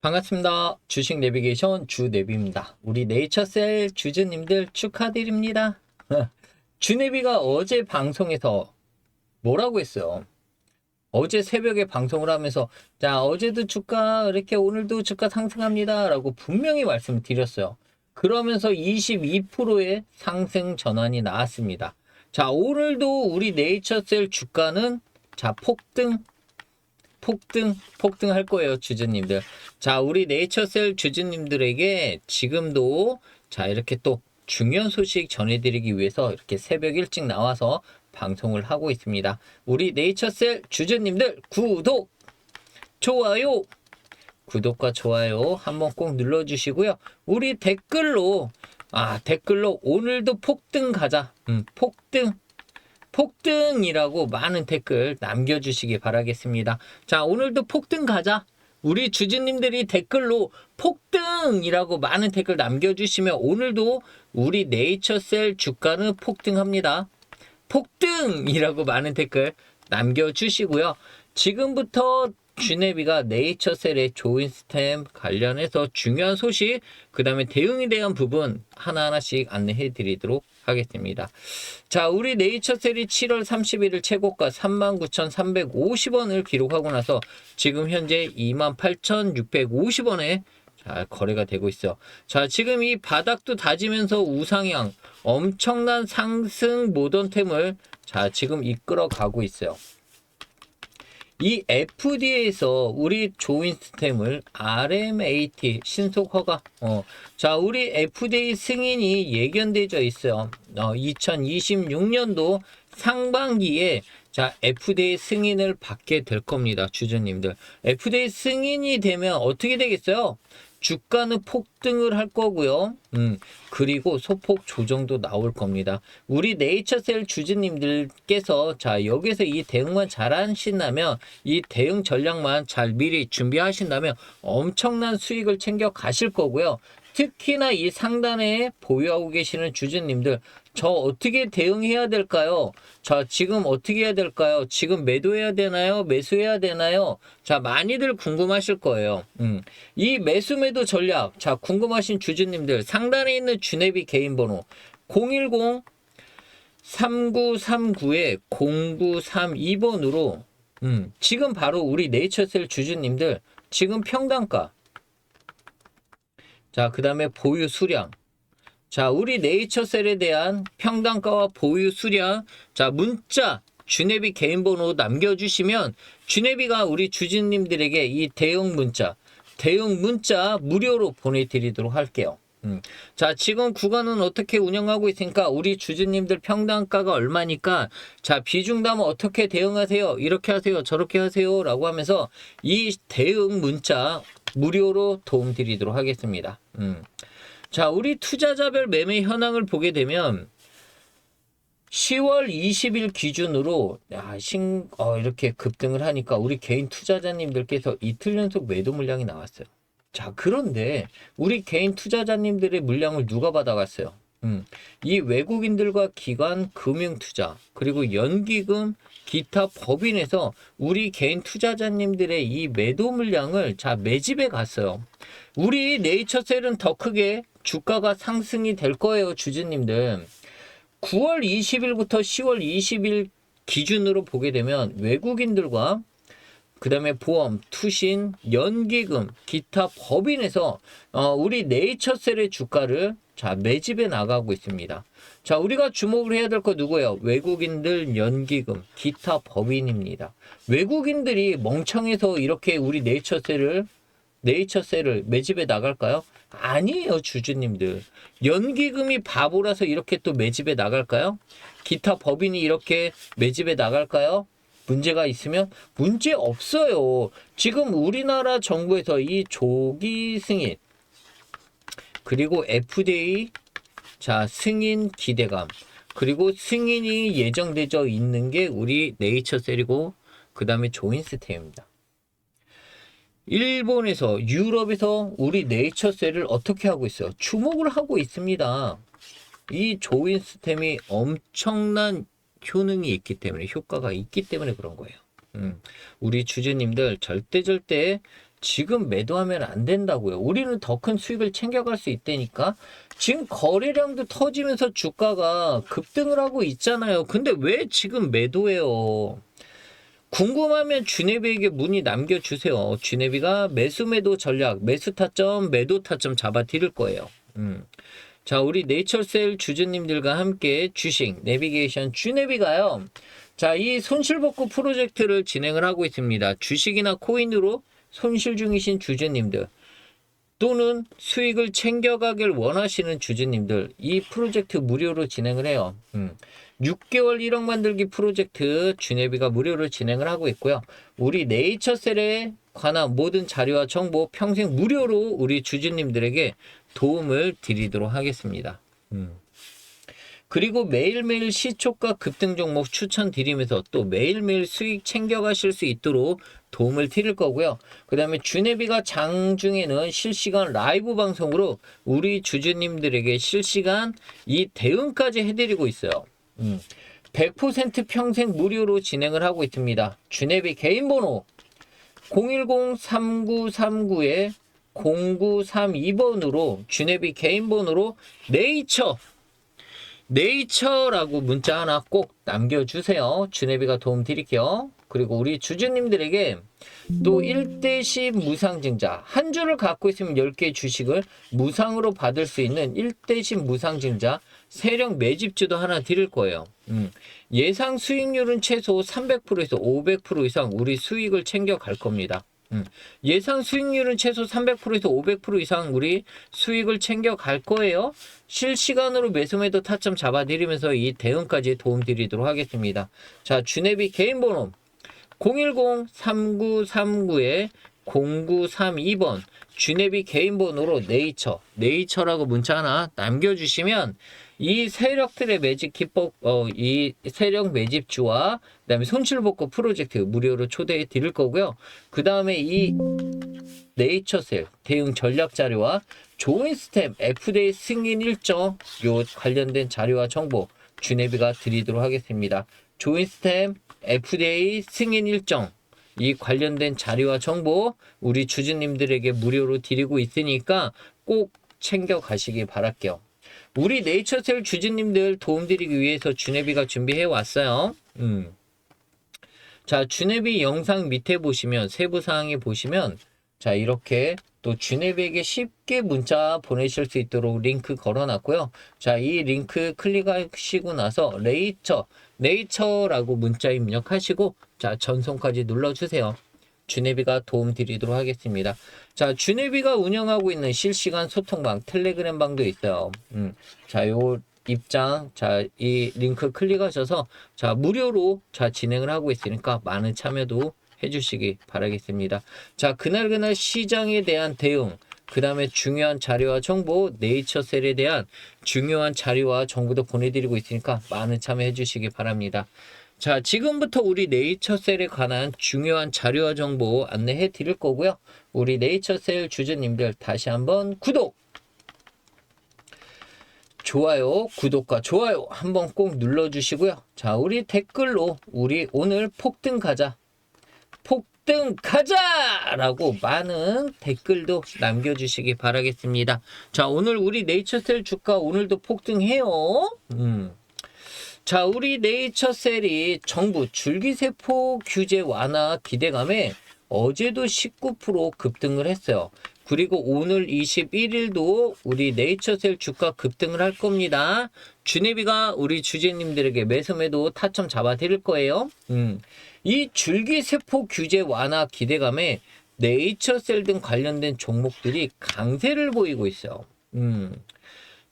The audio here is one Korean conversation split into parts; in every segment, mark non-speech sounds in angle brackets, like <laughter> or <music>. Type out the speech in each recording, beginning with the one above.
반갑습니다. 주식 내비게이션 주내비입니다. 우리 네이처셀 주주님들 축하드립니다. <laughs> 주내비가 어제 방송에서 뭐라고 했어요? 어제 새벽에 방송을 하면서 자 어제도 주가 이렇게 오늘도 주가 상승합니다 라고 분명히 말씀을 드렸어요. 그러면서 22%의 상승 전환이 나왔습니다. 자 오늘도 우리 네이처셀 주가는 자 폭등 폭등 폭등할 거예요 주주님들. 자 우리 네이처셀 주주님들에게 지금도 자 이렇게 또 중요한 소식 전해드리기 위해서 이렇게 새벽 일찍 나와서 방송을 하고 있습니다. 우리 네이처셀 주주님들 구독 좋아요. 구독과 좋아요 한번 꼭 눌러주시고요. 우리 댓글로 아 댓글로 오늘도 폭등 가자. 음, 폭등 폭등이라고 많은 댓글 남겨주시기 바라겠습니다. 자, 오늘도 폭등 가자. 우리 주주님들이 댓글로 폭등이라고 많은 댓글 남겨주시면 오늘도 우리 네이처셀 주가는 폭등합니다. 폭등이라고 많은 댓글 남겨주시고요. 지금부터 주네비가 네이처셀의 조인 스템 관련해서 중요한 소식, 그 다음에 대응에 대한 부분 하나하나씩 안내해 드리도록 하겠습니다. 자, 우리 네이처셀이 7월 31일 최고가 39,350원을 기록하고 나서 지금 현재 28,650원에 자, 거래가 되고 있어. 자, 지금 이 바닥도 다지면서 우상향, 엄청난 상승 모던템을 자, 지금 이끌어 가고 있어요. 이 FDA에서 우리 조인 스템을 RMAT 신속 허가 어, 자 우리 FDA 승인이 예견되져 있어요. 어, 2026년도 상반기에 자 FDA 승인을 받게 될 겁니다, 주주님들. FDA 승인이 되면 어떻게 되겠어요? 주가는 폭등을 할 거고요. 음, 그리고 소폭 조정도 나올 겁니다. 우리 네이처셀 주주님들께서 자, 여기서 이 대응만 잘 하신다면 이 대응 전략만 잘 미리 준비하신다면 엄청난 수익을 챙겨 가실 거고요. 특히나 이 상단에 보유하고 계시는 주주님들 저 어떻게 대응해야 될까요? 자, 지금 어떻게 해야 될까요? 지금 매도해야 되나요? 매수해야 되나요? 자, 많이들 궁금하실 거예요. 음. 이 매수 매도 전략. 자, 궁금하신 주주님들 상단에 있는 주네비 개인 번호 010 3939에 0932번으로 음, 지금 바로 우리 네이처셀 주주님들 지금 평단가 자, 그 다음에 보유 수량. 자, 우리 네이처셀에 대한 평단가와 보유 수량. 자, 문자, 주네비 개인 번호 남겨주시면 주네비가 우리 주주님들에게 이 대응 문자, 대응 문자 무료로 보내드리도록 할게요. 음. 자, 지금 구간은 어떻게 운영하고 있으니까 우리 주주님들 평단가가 얼마니까 자, 비중담은 어떻게 대응하세요? 이렇게 하세요. 저렇게 하세요. 라고 하면서 이 대응 문자 무료로 도움 드리도록 하겠습니다. 음. 자, 우리 투자자별 매매 현황을 보게 되면 10월 20일 기준으로 야, 신, 어, 이렇게 급등을 하니까 우리 개인 투자자님들께서 이틀 연속 매도 물량이 나왔어요. 자, 그런데 우리 개인 투자자님들의 물량을 누가 받아갔어요? 음, 이 외국인들과 기관 금융 투자 그리고 연기금 기타 법인에서 우리 개인 투자자님들의 이 매도 물량을 자 매집해 갔어요. 우리 네이처셀은 더 크게 주가가 상승이 될 거예요, 주주님들. 9월 20일부터 10월 20일 기준으로 보게 되면 외국인들과 그 다음에 보험, 투신, 연기금, 기타 법인에서 어, 우리 네이처셀의 주가를 자 매집해 나가고 있습니다. 자 우리가 주목을 해야 될 거 누구예요? 외국인들, 연기금, 기타 법인입니다. 외국인들이 멍청해서 이렇게 우리 네이처셀을 네이처셀을 매집해 나갈까요? 아니에요, 주주님들. 연기금이 바보라서 이렇게 또 매집해 나갈까요? 기타 법인이 이렇게 매집해 나갈까요? 문제가 있으면 문제 없어요. 지금 우리나라 정부에서 이 조기 승인 그리고 FDA 자 승인 기대감 그리고 승인이 예정되어 있는 게 우리 네이처셀이고 그 다음에 조인스테입니다. 일본에서 유럽에서 우리 네이처셀을 어떻게 하고 있어요? 주목을 하고 있습니다. 이 조인스템이 엄청난 효능이 있기 때문에 효과가 있기 때문에 그런 거예요. 음, 우리 주주님들 절대 절대 지금 매도하면 안 된다고요. 우리는 더 큰 수익을 챙겨갈 수 있다니까. 지금 거래량도 터지면서 주가가 급등을 하고 있잖아요. 근데 왜 지금 매도해요? 궁금하면 주네비에게 문의 남겨주세요. 주네비가 매수 매도 전략, 매수 타점, 매도 타점 잡아 드릴 거예요. 음. 자, 우리 네이처셀 주주님들과 함께 주식, 내비게이션 주네비가요. 자, 이 손실복구 프로젝트를 진행을 하고 있습니다. 주식이나 코인으로 손실 중이신 주주님들 또는 수익을 챙겨가길 원하시는 주주님들 이 프로젝트 무료로 진행을 해요. 음. 6개월 1억 만들기 프로젝트 주네비가 무료로 진행을 하고 있고요. 우리 네이처셀에 관한 모든 자료와 정보 평생 무료로 우리 주주님들에게 도움을 드리도록 하겠습니다. 음. 그리고 매일매일 시초가 급등 종목 추천드리면서 또 매일매일 수익 챙겨가실 수 있도록 도움을 드릴 거고요. 그 다음에 주네비가 장중에는 실시간 라이브 방송으로 우리 주주님들에게 실시간 이 대응까지 해드리고 있어요. 음. 100% 평생 무료로 진행을 하고 있습니다. 주네비 개인 번호 010-3939에 0932번으로 주네비 개인 번호로 네이처 네이처라고 문자 하나 꼭 남겨주세요. 주네비가 도움 드릴게요. 그리고 우리 주주님들에게 또 1대10 무상증자 한 주를 갖고 있으면 10개 주식을 무상으로 받을 수 있는 1대10 무상증자 세력 매집주도 하나 드릴 거예요. 음. 예상 수익률은 최소 300%에서 500% 이상 우리 수익을 챙겨 갈 겁니다. 음. 예상 수익률은 최소 300%에서 500% 이상 우리 수익을 챙겨 갈 거예요. 실시간으로 매수매도 타점 잡아드리면서 이 대응까지 도움드리도록 하겠습니다. 자, 주네비 개인 번호 010-3939에 0932번 주네비 개인 번호로 네이처, 네이처라고 문자 하나 남겨주시면 이 세력들의 매집 기법, 어, 이 세력 매집주와 그다음에 손실복구 프로젝트 무료로 초대해 드릴 거고요. 그 다음에 이 네이처셀 대응 전략 자료와 좋은 스템 FDA 승인 일정 요 관련된 자료와 정보 주네비가 드리도록 하겠습니다. 좋은 스템 FDA 승인 일정 이 관련된 자료와 정보 우리 주주님들에게 무료로 드리고 있으니까 꼭 챙겨 가시기 바랄게요. 우리 네이처셀 주주님들 도움드리기 위해서 주네비가 준비해 왔어요. 음. 자, 주네비 영상 밑에 보시면 세부 사항에 보시면 자, 이렇게 또 주네비에게 쉽게 문자 보내실 수 있도록 링크 걸어 놨고요. 자, 이 링크 클릭하시고 나서 레이처, 네이처라고 문자 입력하시고 자, 전송까지 눌러 주세요. 주네비가 도움 드리도록 하겠습니다. 자, 주네비가 운영하고 있는 실시간 소통방, 텔레그램 방도 있어요. 음, 자, 요 입장, 자, 이 링크 클릭하셔서 자, 무료로 자, 진행을 하고 있으니까 많은 참여도 해주시기 바라겠습니다. 자, 그날 그날 시장에 대한 대응, 그 다음에 중요한 자료와 정보, 네이처셀에 대한 중요한 자료와 정보도 보내드리고 있으니까 많은 참여해 주시기 바랍니다. 자, 지금부터 우리 네이처셀에 관한 중요한 자료와 정보 안내해 드릴 거고요. 우리 네이처셀 주주님들 다시 한번 구독! 좋아요, 구독과 좋아요 한번 꼭 눌러주시고요. 자, 우리 댓글로 우리 오늘 폭등 가자. 폭등 가자! 라고 많은 댓글도 남겨주시기 바라겠습니다. 자, 오늘 우리 네이처셀 주가 오늘도 폭등해요. 음. 자, 우리 네이처셀이 정부 줄기세포 규제 완화 기대감에 어제도 19% 급등을 했어요. 그리고 오늘 21일도 우리 네이처셀 주가 급등을 할 겁니다. 주네비가 우리 주주님들에게 매수매도 타점 잡아 드릴 거예요. 음. 이 줄기세포 규제 완화 기대감에 네이처셀 등 관련된 종목들이 강세를 보이고 있어요. 음.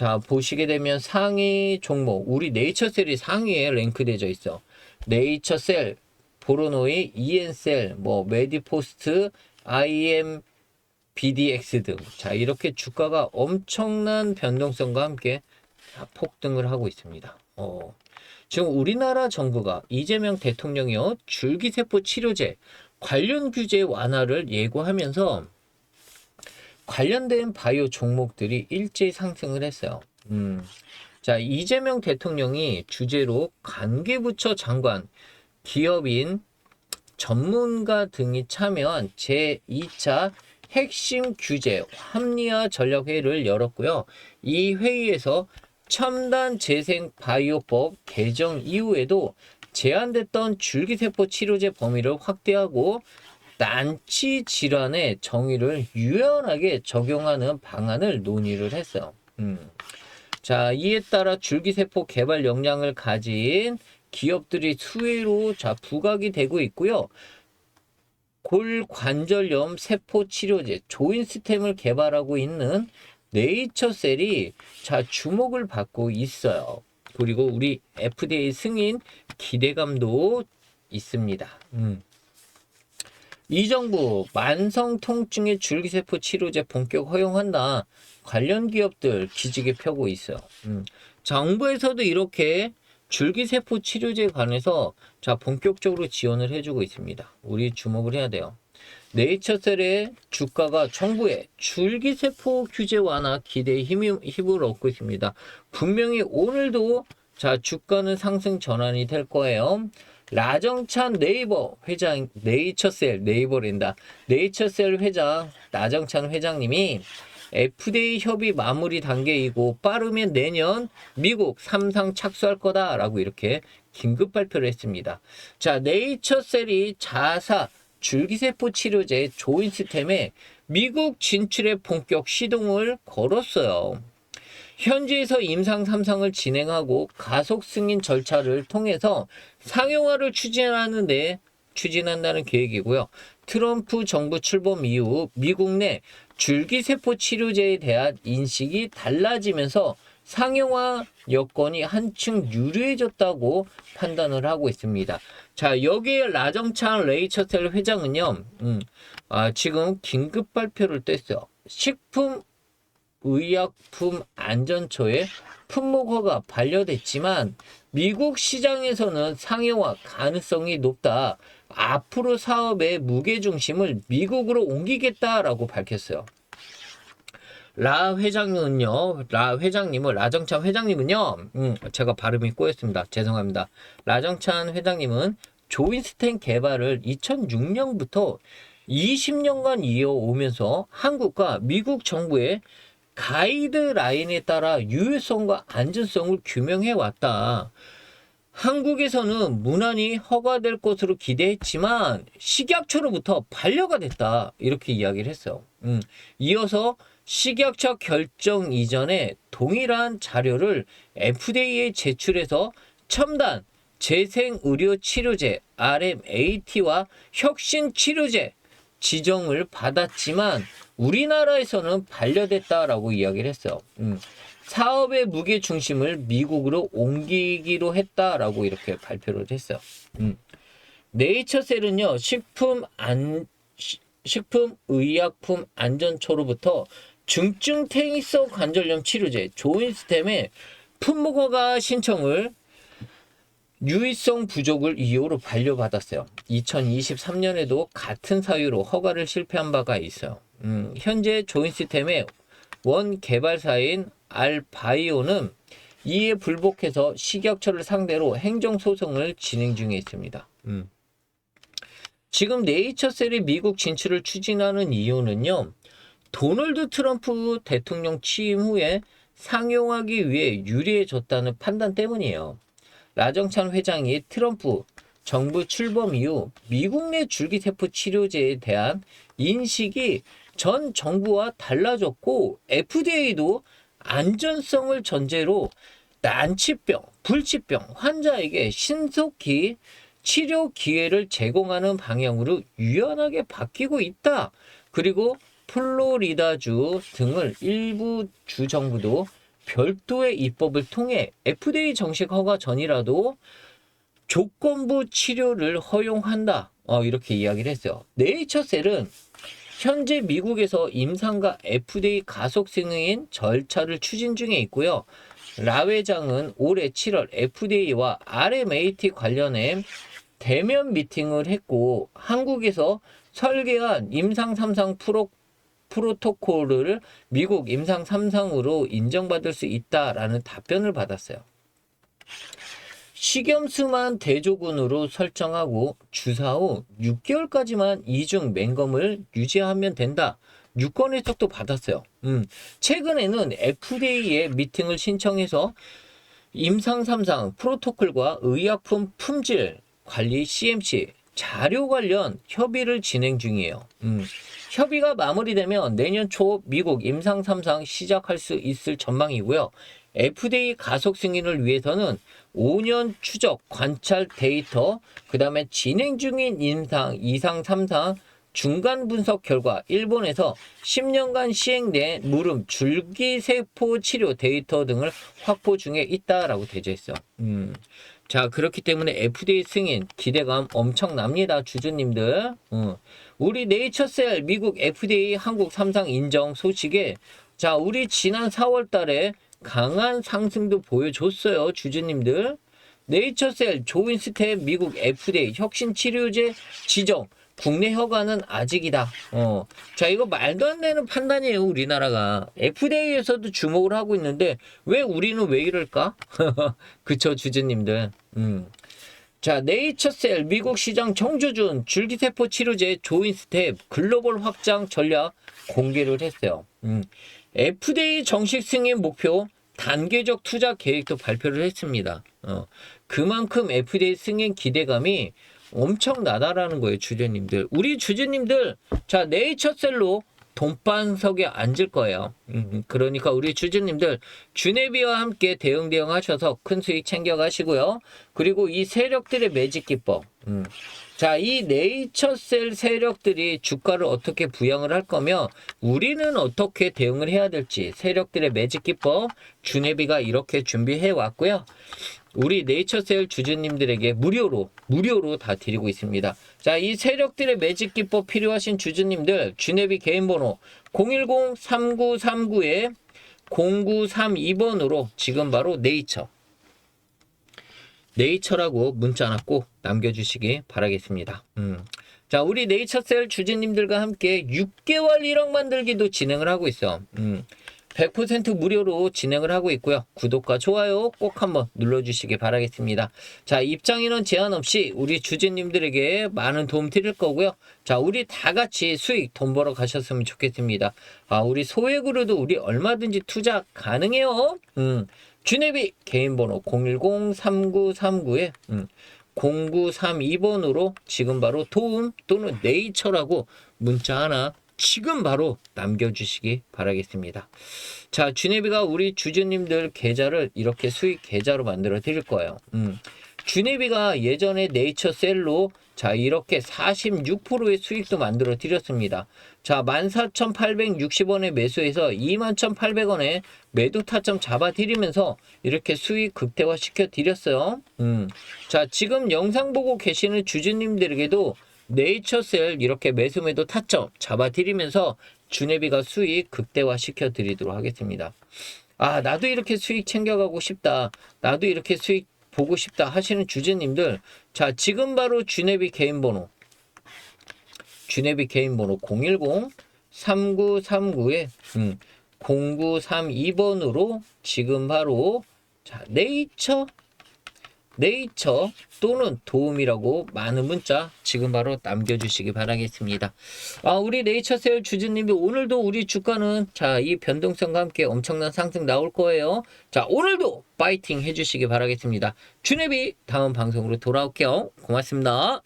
자, 보시게 되면 상위 종목, 우리 네이처셀이 상위에 랭크되어 있어. 네이처셀, 보로노이, 이엔셀, 뭐, 메디포스트, IM, BDX 등. 자, 이렇게 주가가 엄청난 변동성과 함께 폭등을 하고 있습니다. 어. 지금 우리나라 정부가 이재명 대통령이요, 줄기세포 치료제 관련 규제 완화를 예고하면서 관련된 바이오 종목들이 일제히 상승을 했어요. 음. 자, 이재명 대통령이 주제로 관계부처 장관, 기업인 전문가 등이 참여한 제2차 핵심 규제 합리화 전략 회의를 열었고요. 이 회의에서 첨단 재생 바이오법 개정 이후에도 제한됐던 줄기세포 치료제 범위를 확대하고 난치 질환의 정의를 유연하게 적용하는 방안을 논의를 했어요. 음. 자, 이에 따라 줄기세포 개발 역량을 가진 기업들이 수혜로 자 부각이 되고 있고요. 골관절염 세포 치료제 조인스템을 개발하고 있는 네이처셀이 자 주목을 받고 있어요. 그리고 우리 FDA 승인 기대감도 있습니다. 음. 이 정부 만성 통증의 줄기세포 치료제 본격 허용한다. 관련 기업들 기지개 펴고 있어요. 음. 정부에서도 이렇게 줄기세포 치료제에 관해서 자 본격적으로 지원을 해주고 있습니다. 우리 주목을 해야 돼요. 네이처셀의 주가가 정부의 줄기세포 규제 완화 기대에 힘이, 힘을 얻고 있습니다. 분명히 오늘도 자 주가는 상승 전환이 될 거예요. 라정찬 네이버 회장 네이처셀 네이버랜다 네이처셀 회장 라정찬 회장님이 FDA 협의 마무리 단계이고 빠르면 내년 미국 삼상 착수할 거다라고 이렇게 긴급 발표를 했습니다. 자, 네이처셀이 자사 줄기세포 치료제 조인스템에 미국 진출에 본격 시동을 걸었어요. 현지에서 임상 3상을 진행하고 가속 승인 절차를 통해서 상용화를 추진하는데 추진한다는 계획이고요. 트럼프 정부 출범 이후 미국 내 줄기세포 치료제에 대한 인식이 달라지면서 상용화 여건이 한층 유리해졌다고 판단을 하고 있습니다. 자, 여기에 라정찬 레이처텔 회장은요, 음, 아, 지금 긴급 발표를 뗐어요. 식품 의약품 안전처에 품목 허가 반려됐지만 미국 시장에서는 상용화 가능성이 높다. 앞으로 사업의 무게 중심을 미국으로 옮기겠다라고 밝혔어요. 라 회장님은요, 라 회장님은, 라정찬 회장님은요, 음, 제가 발음이 꼬였습니다. 죄송합니다. 라정찬 회장님은 조인스텐 개발을 2006년부터 20년간 이어오면서 한국과 미국 정부의 가이드라인에 따라 유효성과 안전성을 규명해 왔다. 한국에서는 무난히 허가될 것으로 기대했지만 식약처로부터 반려가 됐다. 이렇게 이야기를 했어요. 음, 이어서 식약처 결정 이전에 동일한 자료를 FDA에 제출해서 첨단 재생의료치료제 RMAT와 혁신치료제 지정을 받았지만 우리나라에서는 반려됐다라고 이야기를 했어요. 음, 사업의 무게 중심을 미국으로 옮기기로 했다라고 이렇게 발표를 했어요. 음. 네이처셀은요 식품 안 시- 식품 의약품 안전처로부터 중증 테니스 관절염 치료제 조인스템의 품목허가 신청을 유의성 부족을 이유로 반려받았어요. 2023년에도 같은 사유로 허가를 실패한 바가 있어요. 음, 현재 조인스템의 원 개발사인 알바이오는 이에 불복해서 식약처를 상대로 행정소송을 진행 중에 있습니다. 음. 지금 네이처셀이 미국 진출을 추진하는 이유는요. 도널드 트럼프 대통령 취임 후에 상용하기 위해 유리해졌다는 판단 때문이에요. 라정찬 회장이 트럼프 정부 출범 이후 미국 내 줄기세포 치료제에 대한 인식이 전 정부와 달라졌고 FDA도 안전성을 전제로 난치병, 불치병 환자에게 신속히 치료 기회를 제공하는 방향으로 유연하게 바뀌고 있다. 그리고 플로리다주 등을 일부 주 정부도 별도의 입법을 통해 FDA 정식 허가 전이라도 조건부 치료를 허용한다. 어, 이렇게 이야기를 했어요. 네이처셀은 현재 미국에서 임상과 FDA 가속 승인 절차를 추진 중에 있고요. 라 회장은 올해 7월 FDA와 RMAT 관련해 대면 미팅을 했고 한국에서 설계한 임상 3상 프로 프로토콜을 미국 임상 3상으로 인정받을 수 있다라는 답변을 받았어요. 식염수만 대조군으로 설정하고 주사 후 6개월까지만 이중 맹검을 유지하면 된다. 유권 해석도 받았어요. 음, 최근에는 FDA에 미팅을 신청해서 임상 3상 프로토콜과 의약품 품질 관리 CMC 자료 관련 협의를 진행 중이에요. 음, 협의가 마무리되면 내년 초 미국 임상 3상 시작할 수 있을 전망이고요. FDA 가속 승인을 위해서는 5년 추적 관찰 데이터, 그 다음에 진행 중인 임상 2상, 3상 중간 분석 결과 일본에서 10년간 시행된 물음 줄기세포 치료 데이터 등을 확보 중에 있다라고 있어. 음. 자, 그렇기 때문에 FDA 승인 기대감 엄청납니다, 주주님들. 어. 우리 네이처셀 미국 FDA 한국 삼상 인정 소식에 자, 우리 지난 4월 달에 강한 상승도 보여줬어요, 주주님들. 네이처셀 조인스텝 미국 FDA 혁신 치료제 지정 국내 허가는 아직이다. 어. 자, 이거 말도 안 되는 판단이에요, 우리나라가. FDA에서도 주목을 하고 있는데, 왜 우리는 왜 이럴까? <laughs> 그쵸, 주주님들. 음. 자, 네이처셀 미국 시장 정주준 줄기세포 치료제 조인 스텝 글로벌 확장 전략 공개를 했어요. 음. FDA 정식 승인 목표 단계적 투자 계획도 발표를 했습니다. 어. 그만큼 FDA 승인 기대감이 엄청나다라는 거예요, 주주님들. 우리 주주님들, 자, 네이처셀로 돈반석에 앉을 거예요. 음, 그러니까 우리 주주님들 주네비와 함께 대응 대응 하셔서 큰 수익 챙겨 가시고요. 그리고 이 세력들의 매직 기법. 음. 자, 이 네이처셀 세력들이 주가를 어떻게 부양을 할 거며 우리는 어떻게 대응을 해야 될지 세력들의 매직 기법 주네비가 이렇게 준비해 왔고요. 우리 네이처셀 주주님들에게 무료로 무료로 다 드리고 있습니다. 자, 이 세력들의 매직 기법 필요하신 주주님들 주네비 개인 번호 010-3939에 0932번으로 지금 바로 네이처 네이처라고 문자 꼭 남겨주시기 바라겠습니다. 음. 자, 우리 네이처셀 주주님들과 함께 6개월 1억 만들기도 진행을 하고 있어. 음. 100% 무료로 진행을 하고 있고요. 구독과 좋아요 꼭 한번 눌러주시기 바라겠습니다. 자, 입장인원 제한 없이 우리 주주님들에게 많은 도움 드릴 거고요. 자, 우리 다 같이 수익 돈 벌어 가셨으면 좋겠습니다. 아, 우리 소액으로도 우리 얼마든지 투자 가능해요. 음. 주네비 개인 번호 010-3939에 음, 0932번으로 지금 바로 도움 또는 네이처라고 문자 하나 지금 바로 남겨주시기 바라겠습니다. 자, 주네비가 우리 주주님들 계좌를 이렇게 수익 계좌로 만들어 드릴 거예요. 음. 주네비가 예전에 네이처 셀로 자 이렇게 46%의 수익도 만들어 드렸습니다. 자 14,860원에 매수해서 21,800원에 매도 타점 잡아 드리면서 이렇게 수익 극대화 시켜 드렸어요. 음. 자 지금 영상 보고 계시는 주주님들에게도 네이처셀 이렇게 매수 매도 타점 잡아 드리면서 주네비가 수익 극대화 시켜 드리도록 하겠습니다. 아 나도 이렇게 수익 챙겨가고 싶다. 나도 이렇게 수익 보고 싶다 하시는 주주님들 자 지금 바로 주네비 개인 번호 주네비 개인 번호 010 3939에 음, 0932번으로 지금 바로 자 네이처 네이처 또는 도움이라고 많은 문자 지금 바로 남겨주시기 바라겠습니다. 아, 우리 네이처셀 주주님이 오늘도 우리 주가는 자, 이 변동성과 함께 엄청난 상승 나올 거예요. 자, 오늘도 파이팅 해주시기 바라겠습니다. 주네비 다음 방송으로 돌아올게요. 고맙습니다.